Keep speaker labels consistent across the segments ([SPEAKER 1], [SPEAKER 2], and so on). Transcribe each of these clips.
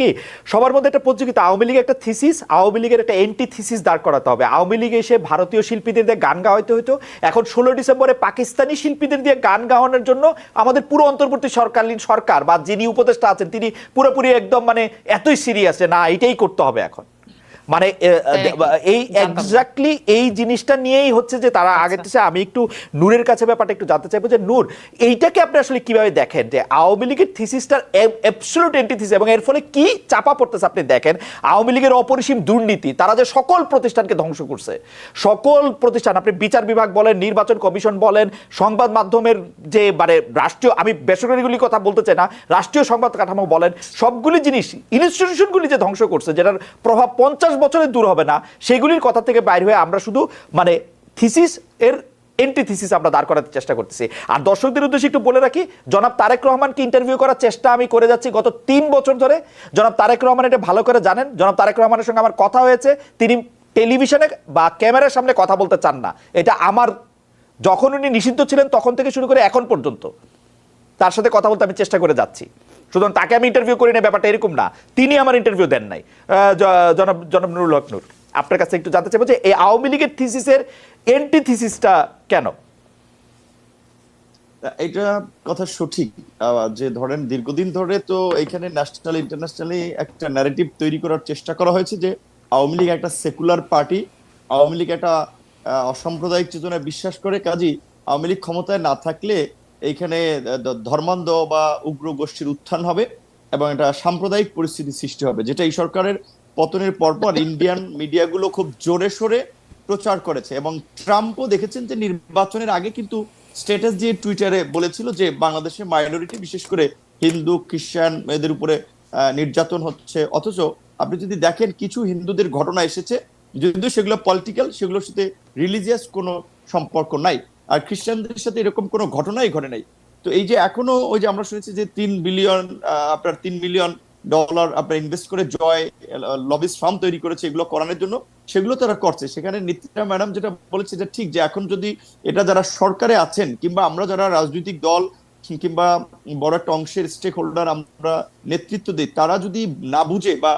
[SPEAKER 1] কি? সবার মধ্যে একটা প্রতিযোগিতা, আওয়ামী লীগের একটা থিসিস আওয়ামী লীগের একটা এন্টি থিসিস দাঁড় করাতে হবে। আওয়ামী লীগ এসে ভারতীয় শিল্পীদের দিয়ে গান গাওয়াইতে হতো এখন ষোলো ডিসেম্বরে পাকিস্তানি শিল্পীদের দিয়ে গান গাওয়ানোর জন্য আমাদের পুরো অন্তর্বর্তী সরকারলীন সরকার বা যিনি উপদেষ্টা আছেন, তিনি পুরোপুরি একদম মানে এতই সিরিয়াস না, এটাই করতে হবে এখন। মানে এই এক্স্যাক্টলি এই জিনিসটা নিয়েই হচ্ছে যে তারা আগে থেকে আমি একটু নূরের কাছে ব্যাপারটা একটু জানতে চাইব যে নূর এইটাকে আপনি আসলে কীভাবে দেখেন যে আওয়ামী লীগের থিসিসটার অ্যাবসলিউট এন্টিথিস এবং এর ফলে কি চাপা পড়তেছে আপনি দেখেন আওয়ামী লীগের অপরিসীম দুর্নীতি তারা যে সকল প্রতিষ্ঠানকে ধ্বংস করছে সকল প্রতিষ্ঠান আপনি বিচার বিভাগ বলেন নির্বাচন কমিশন বলেন সংবাদ মাধ্যমের যে মানে রাষ্ট্রীয় আমি বেসরকারিগুলির কথা বলতে চাই না রাষ্ট্রীয় সংবাদ কাঠামো বলেন সবগুলি জিনিস ইনস্টিটিউশনগুলি যে ধ্বংস করছে যেটার প্রভাব পঞ্চাশ বছরে দূর হবে না। সেগুলির কথা থেকে বাইর হয়ে আমরা শুধু মানে থিসিস এর এন্টি থিসিস আমরা দাঁড় করাতে চেষ্টা করতেছি। আর দর্শকদের উদ্দেশ্যে একটু বলে রাখি, জনাব তারেক রহমানকে ইন্টারভিউ করার চেষ্টা আমি করে যাচ্ছি গত তিন বছর ধরে। জনাব তারেক রহমান এটা ভালো করে জানেন। জনাব তারেক রহমানের সঙ্গে আমার কথা হয়েছে। তিনি টেলিভিশনে বা ক্যামেরার সামনে কথা বলতে চান না। এটা আমার, যখন উনি নিষিদ্ধ ছিলেন তখন থেকে শুরু করে এখন পর্যন্ত। তার সাথে কথা বলতে আমি চেষ্টা করে যাচ্ছি। সুতরাং তাকে আমি ইন্টারভিউ করি না ব্যাপারটা এরকম না। তিনি আমার ইন্টারভিউ দেন নাই। জনাব জনাব নুরুল হক নূর, আপনার কাছে একটু জানতে চাইব যে এই আওয়ামী লীগের থিসিসের এন্টি থিসিসটা কেন
[SPEAKER 2] এটা কথা সঠিক। যে ধরেন দীর্ঘদিন ধরে তো এখানে ন্যাশনাল ইন্টারন্যাশনালি একটা ন্যারেটিভ তৈরি করার চেষ্টা করা হয়েছে যে আওয়ামী লীগ একটা সেকুলার পার্টি আওয়ামী লীগ একটা অসাম্প্রদায়িক চেতনায় বিশ্বাস করে। কাজী আওয়ামী লীগ ক্ষমতায় না থাকলে এইখানে ধর্মান্ধ বা উগ্র গোষ্ঠীর উত্থান হবে এবং এটা সাম্প্রদায়িক পরিস্থিতি সৃষ্টি হবে, যেটা এই সরকারের পতনের পরপর ইন্ডিয়ান মিডিয়াগুলো খুব জোরে সোরে প্রচার করেছে এবং ট্রাম্পও দেখেছেন যে নির্বাচনের আগে কিন্তু স্ট্যাটাস দিয়ে টুইটারে বলেছিল যে বাংলাদেশে মাইনরিটি, বিশেষ করে হিন্দু খ্রিস্টান এদের উপরে নির্যাতন হচ্ছে। অথচ আপনি যদি দেখেন কিছু হিন্দুদের ঘটনা এসেছে, যদিও সেগুলো পলিটিক্যাল সেগুলোর সাথে রিলিজিয়াস কোনো সম্পর্ক নাই। আর খ্রিস্টানদের সাথে এরকম কোনো ঘটনাই ঘটে নাই। তো এই যে এখনও ওই যে আমরা শুনেছি যে তিন বিলিয়ন আপনার তিন মিলিয়ন ডলার আপনার ইনভেস্ট করে জয় লবিস ফার্ম তৈরি করেছে এগুলো করানোর জন্য, সেগুলো তারা করছে। সেখানে নিত্যা ম্যাডাম যেটা বলেছে যে ঠিক যে এখন যদি এটা যারা সরকারে আছেন কিংবা আমরা যারা রাজনৈতিক দল কিংবা বড় একটা অংশের স্টেক হোল্ডার আমরা নেতৃত্ব দিই, তারা যদি না বুঝে বা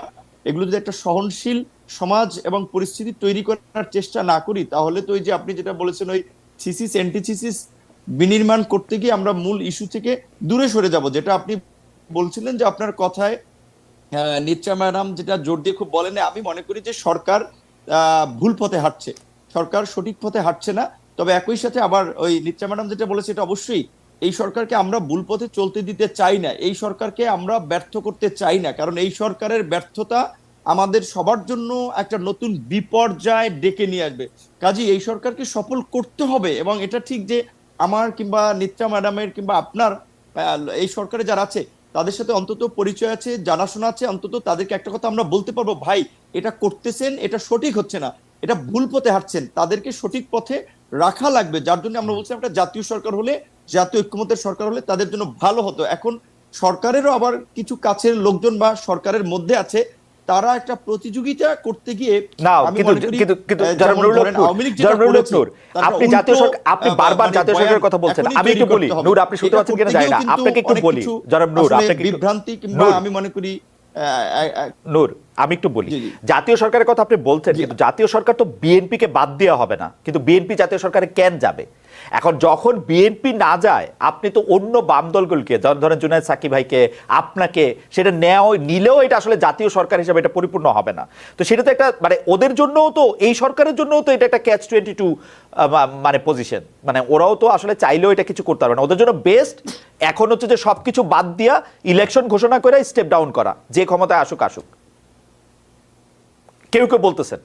[SPEAKER 2] এগুলো যদি একটা সহনশীল সমাজ এবং পরিস্থিতি তৈরি করার চেষ্টা না করি, তাহলে তো ওই যে আপনি যেটা বলেছেন ওই থিসিস অ্যান্টিথিসিস বিনির্মাণ করতে গিয়ে আমরা মূল ইস্যু থেকে দূরে সরে যাব, যেটা আপনি বলছিলেন যে আপনার কথায় নিচ্চা ম্যাডাম যেটা জোর দিয়ে খুব বলেন, আমি মনে করি যে সরকার ভুল পথে হাঁটছে। সরকার সঠিক পথে হাঁটছে না। তবে একই সাথে আবার ওই নিচ্চা ম্যাডাম যেটা বলেছে, এটা অবশ্যই, এই সরকারকে আমরা ভুল পথে চলতে দিতে চাই না। এই সরকারকে আমরা ব্যর্থ করতে চাই না। কারণ এই সরকারের ব্যর্থতা আমাদের সবার জন্য একটা নতুন বিপর্যয় ডেকে নিয়ে আসবে। কাজী এই সরকারকে সফল করতে হবে এবং এটা ঠিক যে আমার কিংবা নিত্রা ম্যাডামের কিংবা আপনার এই সরকারে যারা আছে, তাদের সাথে অন্তত পরিচয় আছে, জানাশোনা আছে, অন্তত তাদেরকে একটা কথা আমরা বলতে পারব, ভাই, এটা করতেছেন, এটা সঠিক হচ্ছে না। এটা ভুল পথে হাঁটছেন। তাদেরকে সঠিক পথে রাখা লাগবে। যার জন্য আমরা বলছিলাম একটা জাতীয় সরকার হলে, জাতীয় ঐক্যমতের সরকার হলে তাদের জন্য ভালো হতো। এখন সরকারেরও আবার কিছু কাছের লোকজন বা সরকারের মধ্যে আছে তারা একটা প্রতিযোগিতা করতে গিয়ে
[SPEAKER 1] না কিন্তু কিন্তু কিন্তু আপনি জাতীয় সরকার আপনি বারবার
[SPEAKER 2] মানে
[SPEAKER 1] জাতীয় সরকারের কথা বলছেন আমি একটু বলি নূর আপনি শুনতে
[SPEAKER 2] এটা
[SPEAKER 1] পাচ্ছেন কিনা জানি না আপনাকে একটু বলি জনাব নূর আপনাকে
[SPEAKER 2] বিভ্রান্তি কিংবা আমি মনে করি
[SPEAKER 1] নূর আমি একটু বলি। জাতীয় সরকারের কথা আপনি বলছেন কিন্তু জাতীয় সরকার তো বিএনপি কে বাদ দেওয়া হবে না কিন্তু বিএনপি জাতীয় সরকারে কেন যাবে? এখন যখন বিএনপি না যায়, আপনি তো অন্য বাম দলগুলোকে, যেমন ধরেন জুনায়দ সাকি ভাইকে, আপনাকে সেটা নেওয়া নিলেও এটা আসলে জাতীয় সরকার হিসেবে এটা পরিপূর্ণ হবে না। তো সেটা তো একটা মানে ওদের জন্যও তো, এই সরকারের জন্যও তো এটা একটা ক্যাচ টোয়েন্টি টু মানে পজিশন মানে ওরাও তো আসলে চাইলেও এটা কিছু করতে পারবে না। ওদের জন্য বেস্ট এখন হচ্ছে যে সবকিছু বাদ দিয়া ইলেকশন ঘোষণা করে স্টেপ ডাউন করা। যে ক্ষমতায় আসুক আসুক। কেউ কেউ বলতেছেন।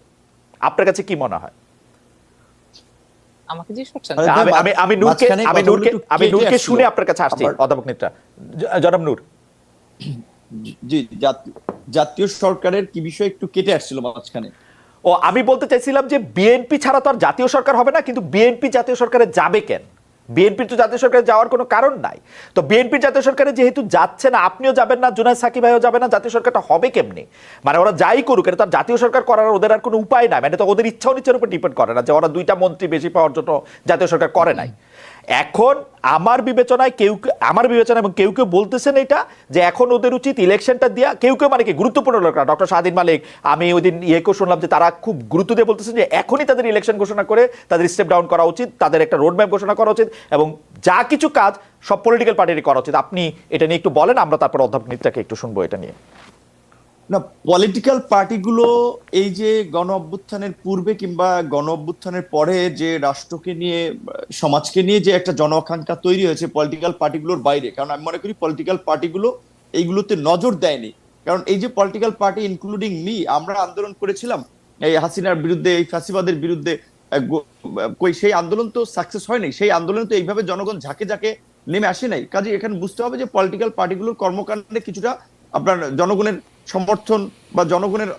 [SPEAKER 1] আপনার কাছে কি মনে হয়?
[SPEAKER 3] আমাকে জিজ্ঞেস করছেন।
[SPEAKER 1] আমি আমি নূরকে আমি নূরকে আমি নূরকে শুনে আপনার কাছে আসছি অধ্যাপক নেত্রা জনাব নূর।
[SPEAKER 2] জি জাতীয়- জাতীয় সরকারের কি বিষয় একটু কেটে আসছিল মাঝখানে?
[SPEAKER 1] ও আমি বলতে চাইছিলাম যে বিএনপি ছাড়া তো আর জাতীয় সরকার হবে না কিন্তু বিএনপি জাতীয় সরকারে যাবে কেন? বিএনপি তো জাতীয় সরকারে যাওয়ার কোনো কারণ নাই। তো বিএনপি জাতীয় সরকারে যেহেতু যাচ্ছে না, আপনিও যাবেন না জুনায় সাকিব ভাইও যাবে না, জাতীয় সরকারটা হবে কেমনি? মানে ওরা যাই করুক, এটা তো জাতীয় সরকার করার ওদের আর কোনো উপায় নাই। মানে তো ওদের ইচ্ছা অনিচ্ছার উপর ডিপেন্ড করে না যে ওরা দুইটা মন্ত্রী বেশি পাওয়ার জন্য জাতীয় সরকার করে নাই। এখন আমার বিবেচনায় কেউ আমার বিবেচনা এবং কেউ কেউ বলতেছেন এটা, যে এখন ওদের উচিত ইলেকশনটা দিয়া। কেউ কেউ মানে কি, গুরুত্বপূর্ণ লোকরা ডক্টর স্বাধীন মালিক, আমি ওই দিন ইয়েকেও শুনলাম যে তারা খুব গুরুত্ব দিয়ে বলতেছেন যে এখনই তাদের ইলেকশন ঘোষণা করে তাদের স্টেপ ডাউন করা উচিত, তাদের একটা রোড ম্যাপ ঘোষণা করা উচিত এবং যা কিছু কাজ সব পলিটিক্যাল পার্টিরই করা উচিত। আপনি এটা নিয়ে একটু বলেন, আমরা তারপর অধ্যাপক নিত্যাকে একটু শুনব এটা নিয়ে।
[SPEAKER 2] না পলিটিক্যাল পার্টিগুলো এই যে গণ অভ্যুত্থানের পূর্বে কিংবা গণ অভ্যুত্থানের পরে যে রাষ্ট্রকে নিয়ে, সমাজকে নিয়ে যে একটা জন আকাঙ্ক্ষা তৈরি হয়েছে পলিটিক্যাল পার্টিগুলোর বাইরে, কারণ আমি মনে করি পলিটিক্যাল পার্টিগুলো এইগুলোতে নজর দেয়নি। কারণ এই যে পলিটিক্যাল পার্টি ইনক্লুডিং মি আমরা আন্দোলন করেছিলাম, এই হাসিনার বিরুদ্ধে, এই ফাঁসিবাদের বিরুদ্ধে সেই আন্দোলন তো সাকসেস হয়নি সেই আন্দোলন তো এইভাবে জনগণ ঝাঁকে ঝাঁকে নেমে আসে নাই। কাজে এখানে বুঝতে হবে যে পলিটিক্যাল পার্টিগুলোর কর্মকাণ্ডে কিছুটা আপনার জনগণের সমর্থন বা জনগণের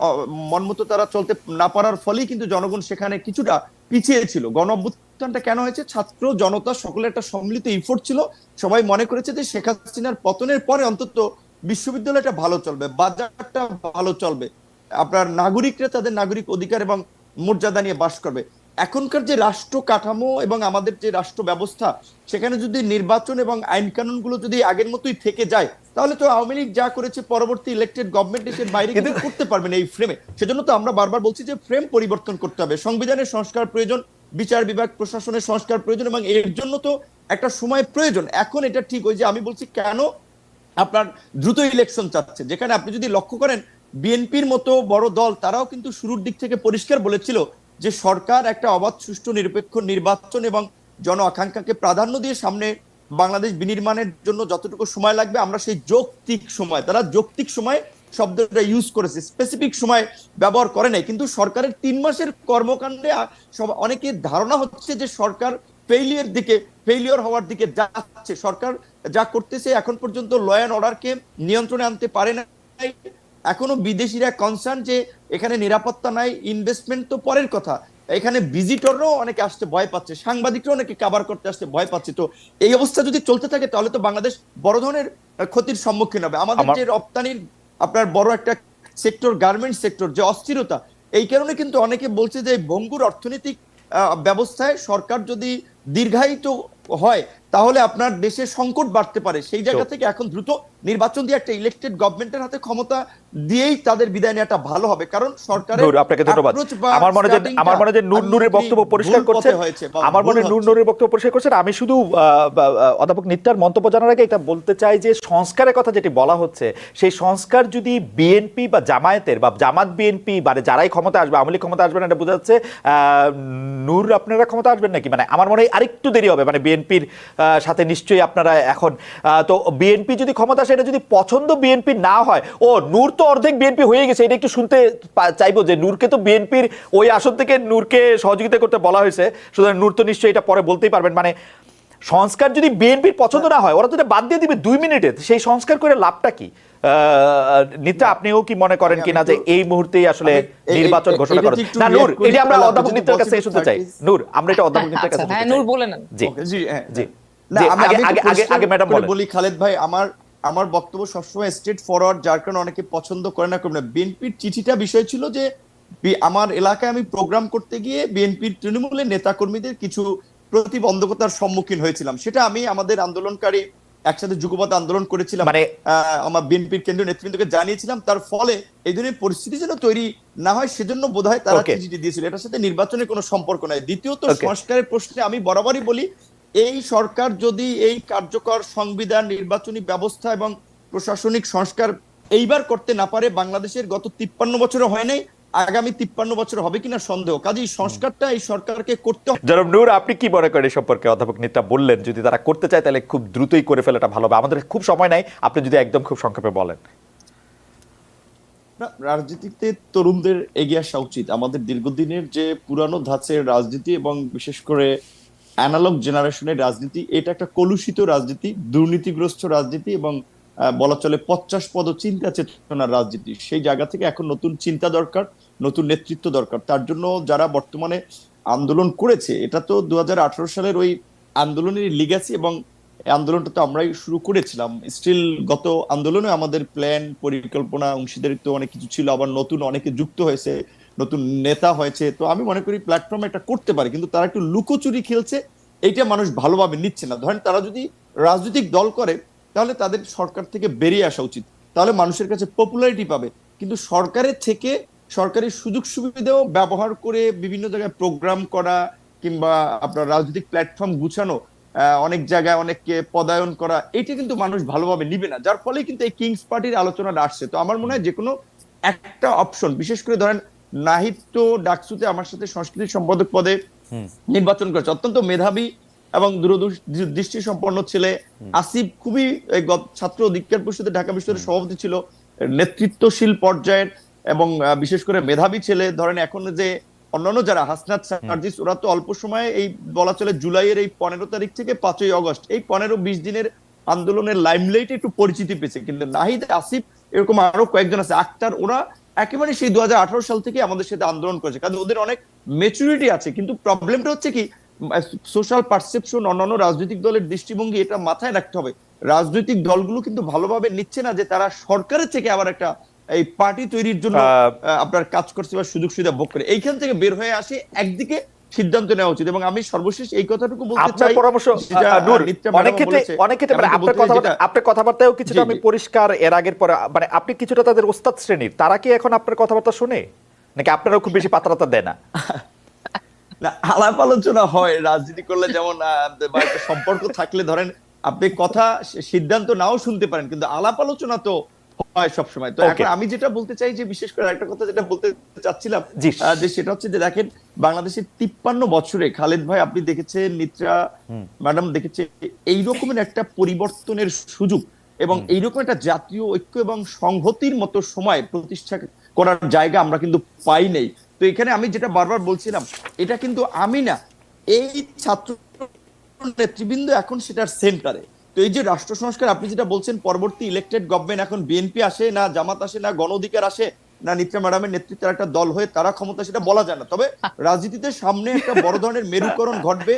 [SPEAKER 2] মনমতো তারা চলতে না পারার ফলেই কিন্তু জনগণ সেখানে কিছুটা পিছিয়ে ছিল। গণ অভ্যুত্থানটা কেন হয়েছে? ছাত্র জনতা সকলের একটা সম্মিলিত ইফোর্ট ছিল। সবাই মনে করেছে যে শেখ হাসিনার পতনের পরে অন্তত বিশ্ববিদ্যালয়টা ভালো চলবে, বাজারটা ভালো চলবে। আপনার নাগরিকরা তাদের নাগরিক অধিকার এবং মর্যাদা নিয়ে বাস করবে। এখনকার যে রাষ্ট্র কাঠামো এবং আমাদের যে রাষ্ট্র ব্যবস্থা সেখানে যদি নির্বাচন এবং আইন কানুনগুলো যদি আগের মতোই থেকে যায় তাহলে তো আওয়ামী লীগ যা করেছে পরবর্তী ইলেক্টেড গভর্নমেন্ট এসে বাইরে কিন্তু করতে পারবে না এই ফ্রেমে সেজন্য তো আমরা বারবার বলছি যে ফ্রেম পরিবর্তন করতে হবে। সংবিধানের সংস্কার প্রয়োজন বিচার বিভাগ প্রশাসনের সংস্কার প্রয়োজন এবং এর জন্য তো একটা সময় প্রয়োজন। এখন এটা ঠিক ওই যে আমি বলছি কেন আপনার দ্রুত ইলেকশন চাচ্ছে। যেখানে আপনি যদি লক্ষ্য করেন বিএনপির মতো বড় দল তারাও কিন্তু শুরুর দিক থেকে পরিষ্কার বলেছিল যে সরকার একটা অবাধ, সুষ্ঠু, নিরপেক্ষ নির্বাচন এবং জন আকাঙ্ক্ষাকে প্রাধান্য দিয়ে সামনে বাংলাদেশ বিনির্মাণের জন্য যতটুকু সময় লাগবে, আমরা সেই যৌক্তিক সময়, তারা যৌক্তিক সময় শব্দটা ইউজ করেছে স্পেসিফিক সময় ব্যবহার করে নাই। কিন্তু সরকারের তিন মাসের কর্মকাণ্ডে সব, অনেকের ধারণা হচ্ছে যে সরকার ফেইলিয়ার দিকে ফেইলিয়ার হওয়ার দিকে যাচ্ছে। সরকার যা করতেছে এখন পর্যন্ত ল অ্যান্ড অর্ডারকে নিয়ন্ত্রণে আনতে পারে না এখনও বিদেশিরা কনসার্ন যে এখানে নিরাপত্তা নাই ইনভেস্টমেন্ট তো পরের কথা। এখানে ভিজিটররাও অনেকে আসতে ভয় পাচ্ছে সাংবাদিকরাও অনেকে কাবার করতে আসতে ভয় পাচ্ছে। তো এই অবস্থা যদি চলতে থাকে তাহলে তো বাংলাদেশ বড় ধরনের ক্ষতির সম্মুখীন হবে। আমাদের যে রপ্তানির আপনার বড় একটা সেক্টর গার্মেন্টস সেক্টর যে অস্থিরতা এই কারণে কিন্তু অনেকে বলছে যে ভঙ্গুর অর্থনৈতিক আহ, ব্যবস্থায় সরকার যদি দীর্ঘায়িত হয় তাহলে আপনার দেশে সংকট বাড়তে পারে। সেই জায়গা থেকে এখন দ্রুত নির্বাচন দিয়ে একটা ইলেকটেড গভর্নমেন্টের হাতে ক্ষমতা দিয়েই তাদের বিদায় নেওয়াটা ভালো হবে। কারণ সরকারের
[SPEAKER 1] আপনাকে ধন্যবাদ। আমার মনে যে আমার মনে যে নূরের
[SPEAKER 2] করি
[SPEAKER 1] বক্তব্য পরিষ্কার
[SPEAKER 2] হয়েছে
[SPEAKER 1] আমার মনে বক্তব্য পরিষ্কার করছেন আমি শুধু অধ্যাপক নিত্যার মন্তব্য জানার আগে এটা বলতে চাই যে সংস্কারের কথা যেটি বলা হচ্ছে সেই সংস্কার যদি বিএনপি বা জামায়াতের বা জামাত বিএনপি মানে যারাই ক্ষমতা আসবে আওয়ামী ক্ষমতা আসবে না এটা বোঝা যাচ্ছে আহ, নূর আপনারা ক্ষমতা আসবেন নাকি? মানে আমার মনে হয় আরেকটু দেরি হবে মানে বিএনপির সাথে নিশ্চয়ই আপনারা এখন। তো বিএনপি যদি ক্ষমতা আসে এটা যদি পছন্দ বিএনপি না হয় ও নূর তো অর্ধেক বিএনপি হয়ে গেছে এটা একটু শুনতে চাইব যে নূরকে তো বিএনপির ওই আসন থেকে নূরকে সহযোগিতা করতে বলা হয়েছে সুতরাং নূর তো নিশ্চয়ই এটা পরে বলতেই পারবেন। মানে সংস্কার যদি বিএনপির পছন্দ না হয় ওরা তো এটা বাদ দিয়ে দিবে দুই মিনিটে সেই সংস্কার করে লাভটা কি? আহ, নিত্যা আপনিও কি মনে করেন কিনা যে এই মুহূর্তেই আসলে নির্বাচন ঘোষণা করেন না নূর
[SPEAKER 2] করি,
[SPEAKER 1] এটা আমরা অধ্যাপক কাছে শুনতে চাই।
[SPEAKER 2] 30
[SPEAKER 1] নূর আমরা এটা অধ্যাপক নিত্যের কাছে
[SPEAKER 3] আচ্ছা, হ্যাঁ নূর। বলে নেন।
[SPEAKER 1] জি।
[SPEAKER 2] Okay, জি, বলি খালেদ ভাই আমার আমার বক্তব্য সবসময় স্ট্রেট ফরওয়ার্ড যার কারণে অনেকে পছন্দ করে না করে না। বিএনপির চিঠিটা বিষয় ছিল যে আমার এলাকায় আমি প্রোগ্রাম করতে গিয়ে বিএনপির তৃণমূলের নেতাকর্মীদের কিছু প্রতিবন্ধকতার সম্মুখীন হয়েছিলাম। সেটা আমি আমাদের আন্দোলনকারী একসাথে যুগপথ আন্দোলন করেছিলাম।
[SPEAKER 1] মানে
[SPEAKER 2] আমার বিএনপির কেন্দ্রীয় নেতৃবৃন্দকে জানিয়েছিলাম তার ফলে এই ধরনের পরিস্থিতি যেন তৈরি না হয় সেজন্য বোধহয় তারা. চিঠিটি দিয়েছিল। এটার সাথে নির্বাচনের কোনো সম্পর্ক নাই। দ্বিতীয়ত সংস্কারের প্রশ্নে আমি বরাবরই বলি এই সরকার যদি এই কার্যকর সংবিধান নির্বাচনী ব্যবস্থা এবং প্রশাসনিক সংস্কার এইবার করতে না পারে বাংলাদেশের গত তিপ্পান্ন বছরে হয় নাই আগামী তিপ্পান্ন বছর হবে কিনা সন্দেহ। কাজেই সংস্কারটা এই সরকারকে করতে হবে।
[SPEAKER 1] জনাব নূর আপনি কি মনে করেন এই সম্পর্কে? অধ্যাপক নেতা বললেন যদি তারা করতে চায় তাহলে খুব দ্রুতই করে ফেলাটা ভালো হবে। আমাদের খুব সময় নাই আপনি যদি একদম খুব সংক্ষেপে বলেন।
[SPEAKER 2] রাজনীতিতে তরুণদের এগিয়ে আসা উচিত। আমাদের দীর্ঘদিনের যে পুরানো ধাঁচের রাজনীতি এবং বিশেষ করে অ্যানালগ জেনারেশনের রাজনীতি, এটা একটা কলুষিত রাজনীতি, দুর্নীতিগ্রস্ত রাজনীতি এবং বলা চলে পঞ্চাশ পদ চিন্তা চেতনার রাজনীতি। সেই জায়গা থেকে এখন নতুন চিন্তা দরকার, নতুন নেতৃত্ব দরকার। তার জন্য যারা বর্তমানে আন্দোলন করেছে, এটা তো দু হাজার আঠারো সালের ওই আন্দোলনের লিগাসি এবং আন্দোলনটা তো আমরাই শুরু করেছিলাম। স্টিল গত আন্দোলনে আমাদের প্ল্যান পরিকল্পনা, অংশীদারিত্ব অনেক কিছু ছিল, আবার নতুন অনেকে যুক্ত হয়েছে। নতুন নেতা হয়েছে। তো আমি মনে করি প্ল্যাটফর্ম এটা করতে পারে, কিন্তু তারা একটু লুকোচুরি খেলছে, এইটা মানুষ ভালোভাবে নিচ্ছে না। ধরেন তারা যদি রাজনৈতিক দল করে, তাহলে তাদের সরকার থেকে বেরিয়ে আসা উচিত। তাহলে মানুষের কাছে পপুলারিটি পাবে। কিন্তু সরকারের থেকে সরকারি সুযোগ সুবিধাও ব্যবহার করে বিভিন্ন জায়গায় প্রোগ্রাম করা কিংবা আপনার রাজনৈতিক প্ল্যাটফর্ম গুছানো অনেক জায়গায় অনেককে পদায়ন করা, এটা কিন্তু মানুষ ভালোভাবে নিবে না। যার ফলে কিন্তু এই কিংস পার্টির আলোচনাটা আসছে। তো আমার মনে হয় যে কোনো একটা অপশন বিশেষ করে ধরেন নাহিদ তো ডাকসুতে আমার সাথে সংস্কৃতি সম্পাদক পদে নির্বাচন করেছে। অত্যন্ত মেধাবী এবং দূরদৃষ্টি সম্পন্ন ছেলে। আসিফ খুবই ছাত্র অধিকার পরিষদের ঢাকা বিশ্ববিদ্যালয়ের সভাপতি ছিল। নেতৃত্বশীল পর্যায়ের এবং বিশেষ করে মেধাবী ছেলে। ধরেন এখন যে অন্যান্য যারা হাসনাত সার্জিস ওরা তো অল্প সময়ে এই বলা চলে জুলাইয়ের এই পনেরো তারিখ থেকে পাঁচই অগস্ট। এই পনেরো বিশ দিনের আন্দোলনের লাইমলাইটে একটু পরিচিতি পেয়েছে। কিন্তু নাহিদ আসিফ এরকম আরও কয়েকজন আছে। আক্তার ওরা একেবারে সেই দু সাল থেকে আমাদের সাথে আন্দোলন করেছে। কারণ ওদের অনেক মেচুরিটি আছে। কিন্তু প্রবলেমটা হচ্ছে কি সোশ্যাল পারসেপশন অন্যান্য রাজনৈতিক দলের দৃষ্টিভঙ্গি এটা মাথায় রাখতে হবে। রাজনৈতিক দলগুলো কিন্তু ভালোভাবে নিচ্ছে না যে তারা সরকারের থেকে আবার একটা এই পার্টি তৈরির জন্য আপনার কাজ করছে বা সুযোগ সুবিধা ভোগ করে। এইখান থেকে বের হয়ে আসে একদিকে সিদ্ধান্ত নেওয়া উচিত এবং আমি সর্বশেষ এই কথাটুকু বলতে চাই
[SPEAKER 1] পরামর্শ অনেক ক্ষেত্রে অনেক ক্ষেত্রে মানে আপনার কথা আপনার কথাবার্তাও কিছুটা আমি পরিষ্কার এর আগের পরে মানে আপনি কিছুটা তাদের ওস্তাদ শ্রেণির তারা কি এখন আপনার কথাবার্তা শুনে? নাকি আপনারাও খুব বেশি পাত্রতা দেয় না?
[SPEAKER 2] না আলাপ আলোচনা হয় রাজনীতি করলে যেমন আহ, সম্পর্ক থাকলে ধরেন আপনি কথা সিদ্ধান্ত নাও শুনতে পারেন কিন্তু আলাপ আলোচনা তো হয় তো এখন আমি যেটা বলতে চাই যে বিশেষ করে একটা কথা যেটা বলতে চাচ্ছিলাম যে সেটা হচ্ছে যে দেখেন বাংলাদেশের তিপ্পান্ন বছরে খালেদ ভাই আপনি দেখেছেন নিত্রা ম্যাডাম দেখেছে এই রকমের একটা পরিবর্তনের সুযোগ এবং এইরকম একটা জাতীয় ঐক্য এবং সংহতির মতো সময় প্রতিষ্ঠা করার জায়গা আমরা কিন্তু পাই নাই। তো এখানে আমি যেটা বারবার বলছিলাম এটা কিন্তু আমি না এই ছাত্র নেতৃবৃন্দ এখন সেটার সেন্টারে তো এই যে রাষ্ট্র সংস্কার আপনি যেটা বলছেন পরবর্তী ইলেকটেড গভর্নমেন্ট এখন বিএনপি আসে না জামাত আসে না গণ অধিকার আসে না নিত্রা ম্যাডামের নেতৃত্বের একটা দল হয়ে তারা ক্ষমতা সেটা বলা যায় না। তবে রাজনীতিতে সামনে একটা বড় ধরনের মেরুকরণ ঘটবে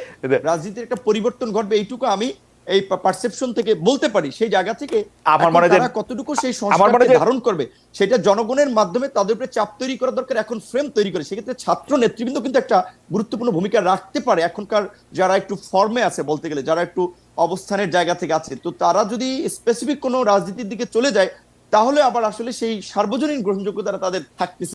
[SPEAKER 2] রাজনীতির একটা পরিবর্তন ঘটবে এইটুকু আমি এই পারসেপশন থেকে বলতে পারি সেই জায়গা থেকে
[SPEAKER 1] আমার মনে হয়
[SPEAKER 2] কতটুকু সেই সংস্কারকে ধারণ করবে সেটা জনগণের মাধ্যমে তাদের উপরে চাপ তৈরি করা দরকার এখন ফ্রেম তৈরি করে। সেক্ষেত্রে ছাত্র নেতৃবৃন্দ কিন্তু একটা গুরুত্বপূর্ণ ভূমিকা রাখতে পারে এখনকার যারা একটু ফর্মে আছে বলতে গেলে যারা একটু অবস্থানের জায়গা থেকে আছে। তো তারা যদি স্পেসিফিক কোনো রাজনীতির দিকে চলে যায় তাহলে আবার আসলে সেই সার্বজনীন গ্রহণযোগ্যতা তাদের থাকতেছে।